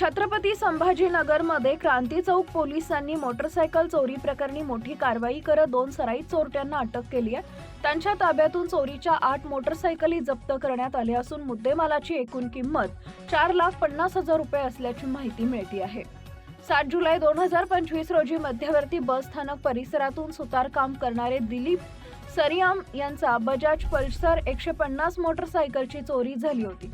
छत्रपती संभाजीनगरमध्ये क्रांती चौक पोलिसांनी मोटरसायकल चोरी प्रकरणी मोठी कारवाई करत दोन सराईत चोरट्यांना अटक केली आहे. त्यांच्या ताब्यातून चोरीच्या आठ मोटरसायकली जप्त करण्यात आल्या असून मुद्देमालाची एकूण किंमत चार लाख पन्नास हजार रुपये असल्याची माहिती मिळते आहे. सात जुलै दोन हजार पंचवीस रोजी मध्यवर्ती बस स्थानक परिसरातून सुतारकाम करणारे दिलीप सरियाम यांचा बजाज पल्सर एकशे पन्नास मोटरसायकलची चोरी झाली होती.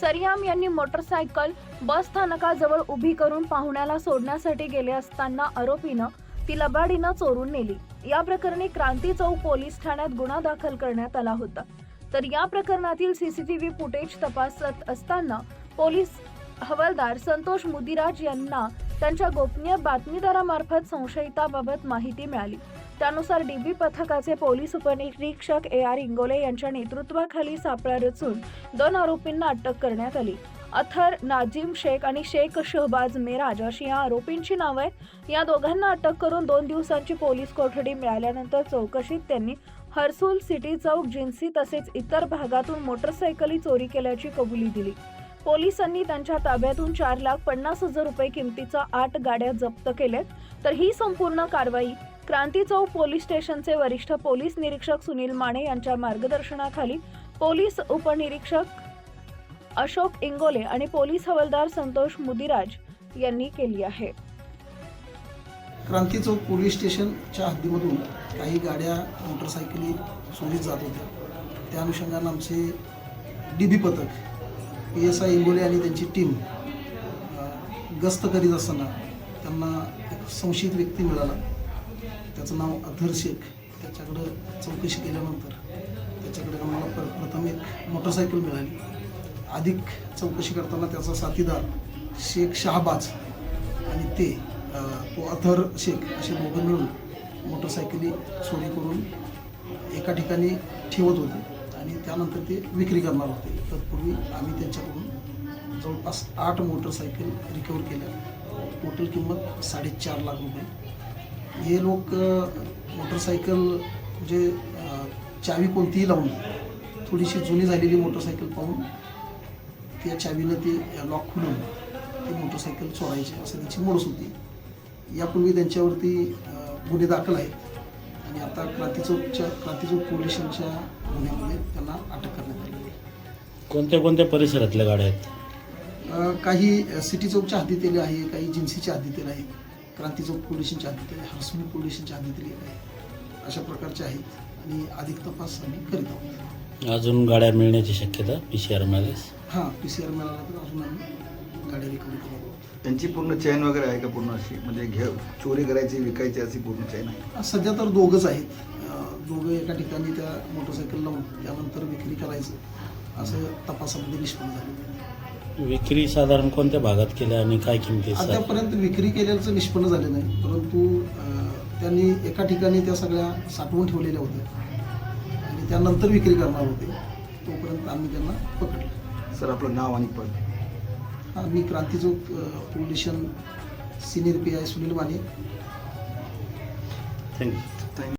सरियाम यांनी मोटरसायकल बस स्थानकाजवळ उभी करून पाहुण्याला सोडण्यासाठी गेले असताना आरोपीनं ती लबाडीनं चोरून नेली. या प्रकरणी क्रांती चौक पोलीस ठाण्यात गुन्हा दाखल करण्यात आला होता. तर या प्रकरणातील सीसीटीव्ही फुटेज तपासत असताना पोलीस हवालदार संतोष मुदिराज यांना त्यांच्या गोपनीय बातमीदारामार्फत संशयिताबाबत माहिती मिळाली. त्यानुसार डीबी पथकाचे पोलीस उपनिरीक्षक ए आर इंगोले यांच्या नेतृत्वाखाली सापळा रचून दोन आरोपींना अटक करण्यात आली. अथर नाजिम शेख आणि शेख शहबाज मेराज अशी या आरोपींची नावं आहेत. या दोघांना अटक करून दोन दिवसांची पोलीस कोठडी मिळाल्यानंतर चौकशीत त्यांनी हर्सुल सिटी चौक जिन्सी तसेच इतर भागातून मोटरसायकली चोरी केल्याची कबुली दिली. पोलिसांनी त्यांच्या ताब्यातून चार लाख पन्नास हजार रुपये किमतीच्या आठ गाड्या जप्त केल्या तर ही संपूर्ण कारवाई क्रांती चौक पोलीस स्टेशनचे वरिष्ठ पोलीस निरीक्षक सुनील माने यांच्या मार्गदर्शनाखाली पोलीस उपनिरीक्षक अशोक इंगोले आणि पोलीस हवालदार संतोष मुदिराज यांनी केली आहे. क्रांती चौक पोलीस स्टेशनच्या हद्दीमधून काही गाड्या मोटरसायकली चोरीत जात होत्या. त्या अनुषंगानं आमचे डी बी पथक पी एस आय इंगोले आणि त्यांची टीम गस्त करीत असताना त्यांना एक संशयित व्यक्ती मिळाला. त्याचं नाव अधर शेख. त्याच्याकडं चौकशी केल्यानंतर त्याच्याकडे आम्हाला प्र प्रथम एक मोटरसायकल मिळाली. अधिक चौकशी करताना त्याचा साथीदार शेख शहाबाज आणि ते तो अथर शेख असे दोघं मिळून मोटरसायकली चोरी करून एका ठिकाणी ठेवत होते आणि त्यानंतर ते विक्री करणार होते. तत्पूर्वी आम्ही त्यांच्याकडून जवळपास आठ मोटरसायकल रिकवर केल्या. टोटल किंमत साडेचार लाख रुपये. हे लोक मोटरसायकल म्हणजे अ, चावी कोणतीही लावून थोडीशी जुनी झालेली मोटरसायकल पाहून त्या चावीनं ती लॉक खोलून ती मोटरसायकल चोरायची असं त्यांची मोडस होती. यापूर्वी त्यांच्यावरती गुन्हे दाखल आहेत आणि आता क्रांती चौकच्या क्रांती चौक पोलीस स्टेशनच्या गुन्ह्यामध्ये त्यांना अटक करण्यात आली कोणत्या कोणत्या परिसरातल्या गाड्या आहेत? काही सिटी चौकच्या हद्दीतील आहे काही जिन्सीच्या हद्दीतील आहे. क्रांती चौक पोलीस स्टेशनच्या हद्दीतील आहे हर्समी पोलीस स्टेशनच्या हद्दीतील एक आहे. अशा प्रकारचे आहेत आणि अधिक तपास आम्ही करीत आहोत. अजून गाड्या मिळण्याची शक्यता पी सी आरमध्ये हां पी सी आर मिळाला तर अजून आम्ही गाडी रिकव्हरी करू आहोत. त्यांची पूर्ण चैन वगैरे आहे का पूर्ण अशी? म्हणजे घे चोरी करायची विकायची अशी पूर्ण चैन आहे? सध्या तर दोघंच आहेत. दोघं एका ठिकाणी त्या मोटरसायकल लावून त्यानंतर विक्री करायचं. असं तपासामध्ये निष्पन्न झालं विक्री साधारण कोणत्या भागात केल्या आणि काय किमती आहेत? अद्यापर्यंत विक्री केल्याचं निष्पन्न झालं नाही. परंतु अं, त्यांनी एका ठिकाणी त्या सगळ्या साठवून ठेवलेल्या होत्या. आणि त्यानंतर विक्री करणार होते. तोपर्यंत आम्ही त्यांना पकडलं. सर आपलं नाव आणि पद? हां मी Kranti Chowk station senior P I Sunil Mane. Thank you